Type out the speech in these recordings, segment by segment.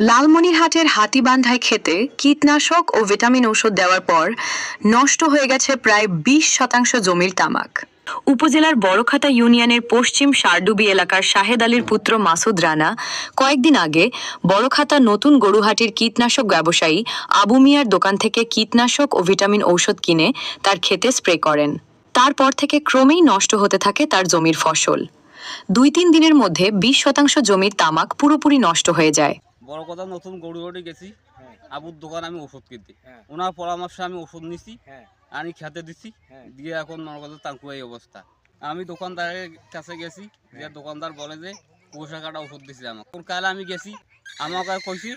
লালমনিরহাটের হাতিবান্ধায় খেতে কীটনাশক ও ভিটামিন ঔষধ দেওয়ার পর নষ্ট হয়ে গেছে প্রায় বিশ শতাংশ জমির তামাক। উপজেলার বড়খাতা ইউনিয়নের পশ্চিম সারডুবি এলাকার শাহেদ আলীর পুত্র মাসুদ রানা কয়েকদিন আগে বড়খাতা নতুন গরুহাটির কীটনাশক ব্যবসায়ী আবু মিয়ার দোকান থেকে কীটনাশক ও ভিটামিন ঔষধ কিনে তার ক্ষেতে স্প্রে করেন। তারপর থেকে ক্রমেই নষ্ট হতে থাকে তার জমির ফসল। দুই তিন দিনের মধ্যে বিশ শতাংশ জমির তামাক পুরোপুরি নষ্ট হয়ে যায়। বড় কথা নতুন গরু গরু গেছি। হ্যাঁ, আবুর দোকান আমি ওষুধ কিনতে। হ্যাঁ, ওনার পরামর্শে আমি ওষুধ নিছি হ্যাঁ, আনি খেতে দিছি হ্যাঁ। দিয়ে এখন মনে করছে তাঙ্কু এই অবস্থা। আমি দোকানদারের কাছে গেছি যে। দোকানদার বলে যে কুয়াশা কাটা ওষুধ দিছে আমাকে। কোন কালে আমি গেছি আমাকে কইছি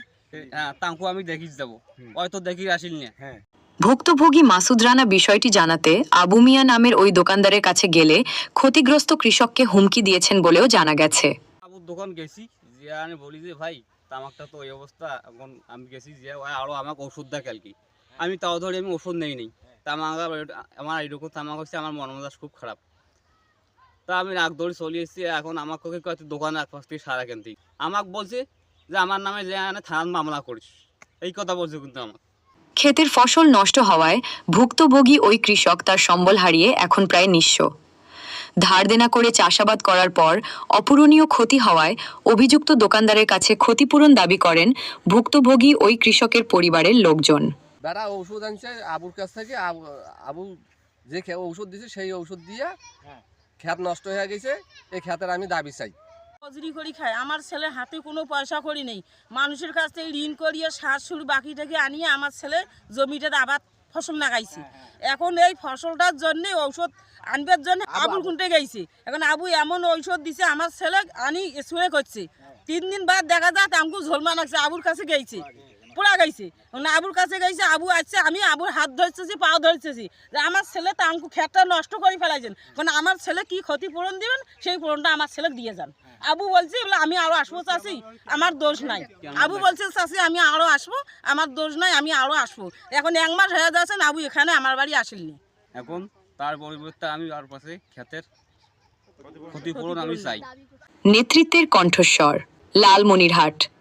হ্যাঁ তাঙ্কু আমি দেখিস যাব। হয়তো দেখি আসিল না। হ্যাঁ, ভুক্তভোগী মাসুদ রানা বিষয়টি জানাতে আবু মিয়া নামের ওই দোকানদারের কাছে গেলে ক্ষতিগ্রস্ত কৃষককে হুমকি দিয়েছেন বলেও জানা গেছে। আবুর দোকান গেছি যে আমি বলি যে ভাই তামাকটা তো এই অবস্থা। এখন আমি গেছি যে আরও আমাকে ওষুধ দেয় কালকে। আমি তাও ধরে আমি ওষুধ নেই নেই। তামাক আমার এইরকম তামাক হচ্ছে আমার মন মেজাজ খুব খারাপ। তা আমি রাগ ধরে চলে এসেছি, এখন আমাকে কয়েকটি দোকানে একপাশ থেকে সারা কেনতেই আমাকে বলছে যে, আমার নামে যে থানার মামলা করিস। এই কথা বলছে কিন্তু আমার ক্ষেতের ফসল নষ্ট হওয়ায় ভুক্তভোগী ওই কৃষক তার সম্বল হারিয়ে এখন প্রায় নিঃস্ব। ধার দেনা করে চাষাবাদ করার পর অপূরণীয় ক্ষতি হওয়ায় অভিযুক্ত দোকানদারের কাছে ক্ষতিপূরণ দাবি করেন ভুক্তভোগী ওই কৃষকের পরিবারের লোকজন। বেড়া ঔষধ আনছে আবুর কাছ থেকে আবু যে ঔষধ দিছে সেই ঔষধ দিয়ে হ্যাঁ। খ্যাত নষ্ট হয়ে গেছে এই খ্যাতের আমি দাবি চাই। মজুরি করি খাই আমার ছেলে হাতে কোনো পয়সা করি নেই। মানুষের কাছ থেকে ঋণ করিয়ে সার সুর বাকিটাকে আনিয়ে আমার ছেলে জমিটাতে আবার ফসল লাগাইছে। এখন এই ফসলটার জন্য ঔষধ আনবার জন্য আবুর খুঁটে গেছে এখন আবু এমন ঔষধ দিছে আমার ছেলে আনি স্প্রে করছে। তিন দিন বাদ দেখা যাক আমি ঝোলমা লাগছে আবুর কাছে গেছে পুরা গেছে এখন আবুর কাছে গেছে আবু আসছে আমি আবুর হাত ধরতেছি পা ধরতেছি। যে আমার ছেলে তা আমকু খেতটা নষ্ট করে ফেলাইছেন। কারণ আমার ছেলে কি ক্ষতিপূরণ দিবেন সেই পূরণটা আমার ছেলে দিয়ে যান। আবু বলছে বলে আমি আরও আসব চাষি আমার দোষ নাই। আবু বলছে চাষি আমি আরও আসব আমার দোষ নাই আমি আরও আসব। এখন এক মাস হয়ে যাচ্ছেন আবু এখানে আমার বাড়ি আসেননি। এখন তার পরিবর্তে আমি আর পাশে ক্ষেতের ক্ষতিপূরণ আমি চাই। নেতৃত্বের কণ্ঠস্বর লালমনিরহাট।